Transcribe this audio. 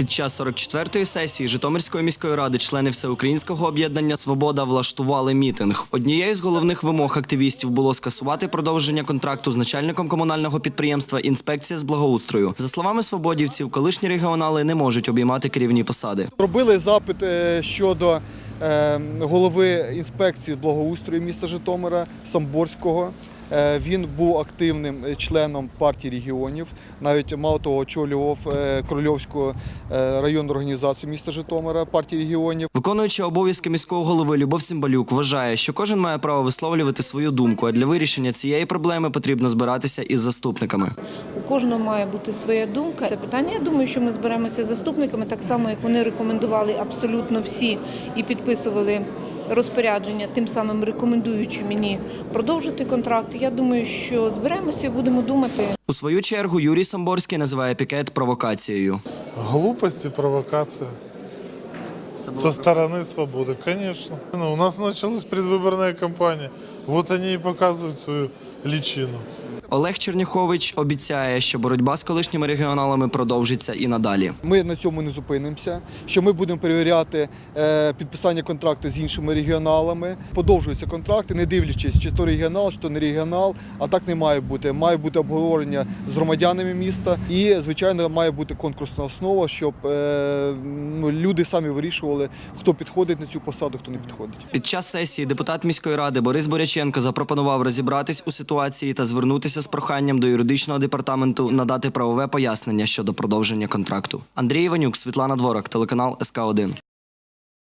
Під час 44-ї сесії Житомирської міської ради члени всеукраїнського об'єднання Свобода влаштували мітинг. Однією з головних вимог активістів було скасувати продовження контракту з начальником комунального підприємства Інспекція з благоустрою. За словами свободівців, колишні регіонали не можуть обіймати керівні посади. Робили запит е, щодо е, голови інспекції благоустрою міста Житомира Самборського. Е, Він був активним членом партії регіонів. Навіть мало того, очолював е, Корольовську е, районну організацію міста Житомира партії регіонів. Виконуючи обов'язки міського голови Любов Цимбалюк вважає, що кожен має право висловлювати свою думку, а для вирішення цієї проблеми потрібно збиратися із заступниками. У кожного має бути своя думка. Це питання. Я думаю, що ми зберемося з заступниками так само, як вони рекомендували абсолютно всі і підписували розпорядження, тим самим рекомендуючи мені продовжити контракт. Я думаю, що зберемося і будемо думати. У свою чергу Юрій Самборський називає пікет провокацією. Глупость и провокация. Со стороны свободы, конечно. Ну, у нас началась предвыборная кампания. Вот они и показывают свою личину. Олег Черняхович обіцяє, що боротьба з колишніми регіоналами продовжиться і надалі. Ми на цьому не зупинимося. Що ми будемо перевіряти е, підписання контракту з іншими регіоналами. Подовжуються контракти, не дивлячись, чи то регіонал, чи то не регіонал. А так не має бути. Має бути обговорення з громадянами міста, і звичайно має бути конкурсна основа, щоб е, ну, люди самі вирішували, хто підходить на цю посаду, хто не підходить. Під час сесії депутат міської ради Борис Боряченко запропонував розібратись у ситуації та звернутися з проханням до юридичного департаменту надати правове пояснення щодо продовження контракту. Андрій Іванюк, Світлана Дворак, телеканал СК 1